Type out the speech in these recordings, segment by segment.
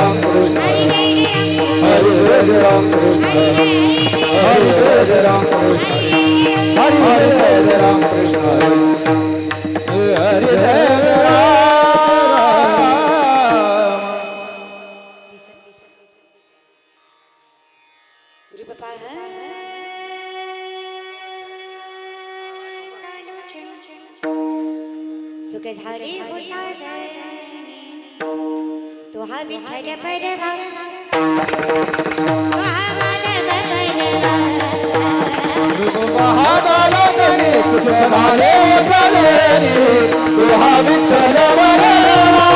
राम कृष्ण हरे जय राम कृष्ण हरे जय राम कृष्ण हरे जय राम कृष्ण हरे हरे सुख झाले हो तो हा विठ्ठल पडवा तो हा माधव पडवा महादालोचने तुहा विठ्ठल वरवा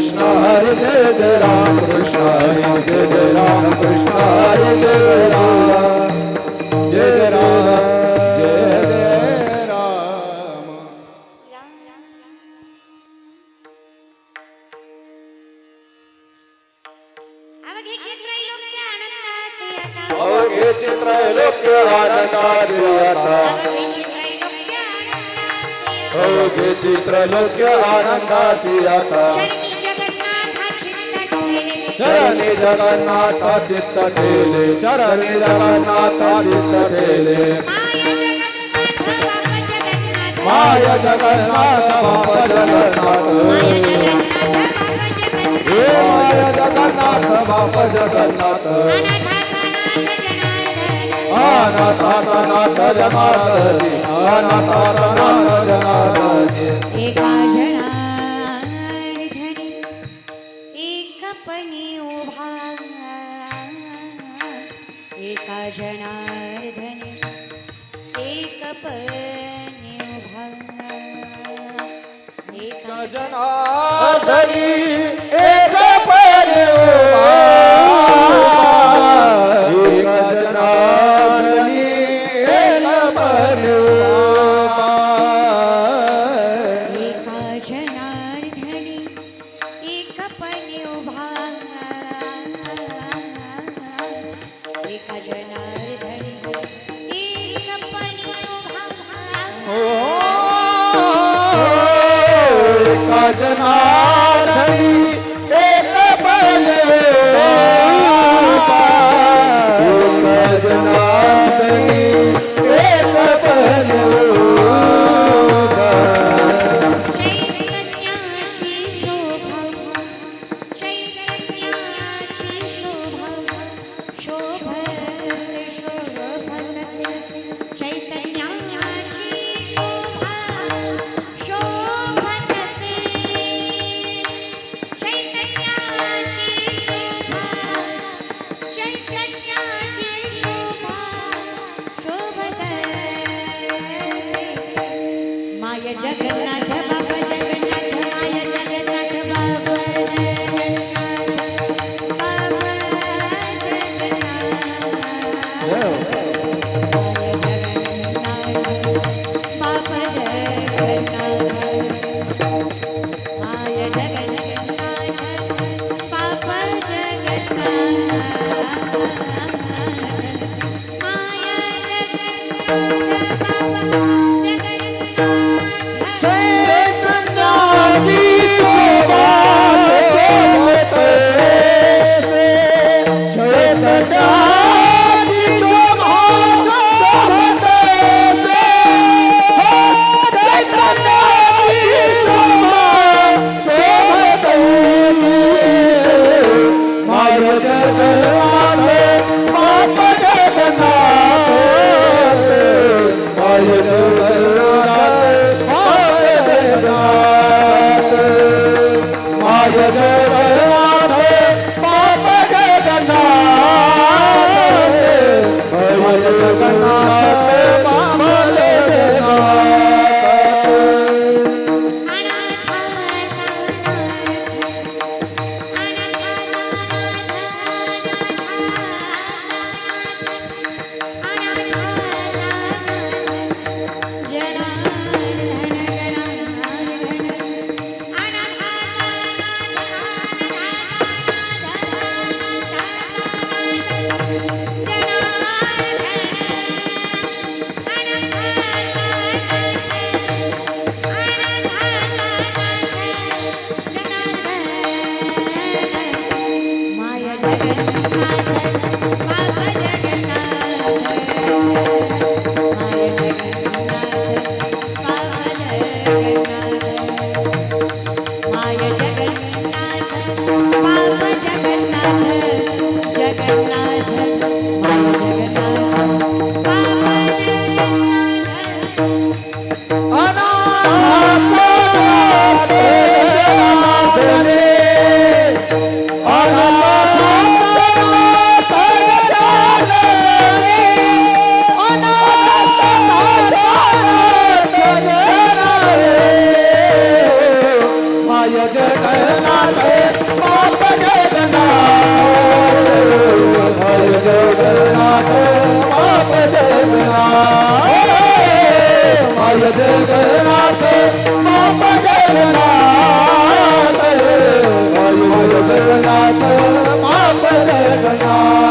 कृष्ण हरे जय जय राम कृष्ण हरे जय जय राम कृष्ण हरे जय जय राम जय जय राम. जय जय राम अवघे चित्र लोक्य आता अवघे चित्र आनंदाची आता. चरणी जगन्नाथ चित्त ठेले चरणी जगन्नाथ चित्त ठेले. माय जगन्नाथ बाप जगन्नाथ. हे माय जगन्नाथ बाप जगन्नाथ. अनाथ अनाथानाथ जनार्दनी अनाथानाथ जनार्दनी. जनार्दनी एक उभा एक जनार्दनी। जनार्दनी एक जनार्दनी जगन्नाथ माय जगन्नाथ बाप जगन्नाथ